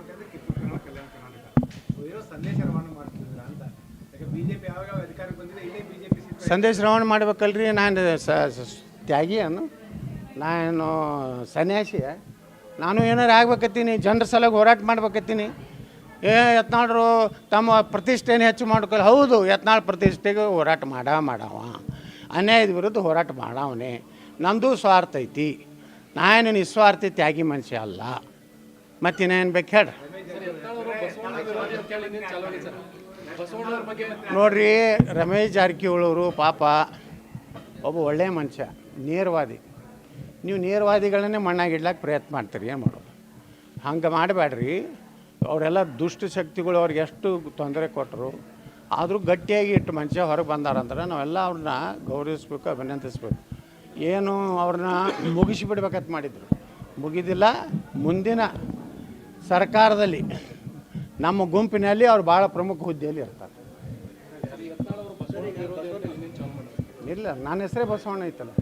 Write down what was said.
ಕೋಟಿ ಅಂದ್ರೆ ಕನ್ನಡ ಕಲ್ಯಾಣ ಕರ್ನಾಟಕ ಏನೋ ಸಂದೇಶ ರವಾನೆ ಮಾಡ್ತಿದ್ರ ಅಂತ. ಯಾಕೆ ಬಿಜೆಪಿ ಯಾವಾಗ ಅಧಿಕಾರಕ್ಕೆ ಬಂದಿದೆ, ಇಲ್ಲೇ ಬಿಜೆಪಿ ಸಂದೇಶ ರವಾನೆ ಮಾಡ್ಬೇಕಲ್ರಿ, ನಾನು ತ್ಯಾಗಿ ಅನ್ನು. ನಾನು ಸನ್ಯಾಸಿ ನಾನು ಏನಾರು ಆಗ್ಬೇಕತ್ತೀನಿ, ಜನರ ಸಲಗ ಹೋರಾಟ ಮಾಡ್ಬೇಕತ್ತೀನಿ. ಏ, ಯತ್ನಾಳ್ರು ತಮ್ಮ ಪ್ರತಿಷ್ಠೆನ ಹೆಚ್ಚು ಮಾಡ್ಕೊಳ್ಳಿ ಹೌದು, ಯತ್ನಾಳ್ ಪ್ರತಿಷ್ಠೆಗೆ ಹೋರಾಟ ಮಾಡ, ಮಾಡವ. ಅನ್ಯಾಯದ ವಿರುದ್ಧ ಹೋರಾಟ ಮಾಡವನೇ. ನಮ್ಮದು ಸ್ವಾರ್ಥ ಐತಿ. ನಾನು ನಿಸ್ವಾರ್ಥ ತ್ಯಾಗಿ ಮನುಷ್ಯ ಅಲ್ಲ. ಮತ್ತಿನ್ನೇನು ಬೇಕು ಹೇಳ್ರಿ ನೋಡ್ರಿ ರಮೇಶ್ ಜಾರಕಿಹೊಳಿ ಅವರು ಪಾಪ ಒಬ್ಬ ಒಳ್ಳೆಯ ಮನುಷ್ಯ, ನೇರವಾದಿ. ನೀವು ನೇರವಾದಿಗಳನ್ನೇ ಮಣ್ಣಾಗಿಡ್ಲಕ್ಕೆ ಪ್ರಯತ್ನ ಮಾಡ್ತೀರಿ, ಏನು ಮಾಡೋದು? ಹಂಗೆ ಮಾಡಬೇಡ್ರಿ ಅವರೆಲ್ಲ ದುಷ್ಟ ಶಕ್ತಿಗಳು ಅವ್ರಿಗೆ ಎಷ್ಟು ತೊಂದರೆ ಕೊಟ್ಟರು ಆದರೂ ಗಟ್ಟಿಯಾಗಿ ಇಟ್ಟು ಮನುಷ್ಯ ಹೊರಗೆ ಬಂದಾರಂದ್ರೆ ನಾವೆಲ್ಲ ಅವ್ರನ್ನ ಗೌರವಿಸ್ಬೇಕು, ಅಭಿನಂದಿಸ್ಬೇಕು. ಏನು ಅವ್ರನ್ನ ಮುಗಿಸಿಬಿಡ್ಬೇಕಂತ ಮಾಡಿದ್ರು. ಮುಗಿದಿಲ್ಲ, ಮುಂದಿನ ಸರ್ಕಾರದಲ್ಲಿ ನಮ್ಮ ಗುಂಪಿನಲ್ಲಿ ಅವ್ರು ಭಾಳ ಪ್ರಮುಖ ಹುದ್ದೆಯಲ್ಲಿ ಇರ್ತಾರೆ. ಇಲ್ಲ ನನ್ನ ಹೆಸರೇ ಬಸವಣ್ಣ ಐತಲ್ಲ.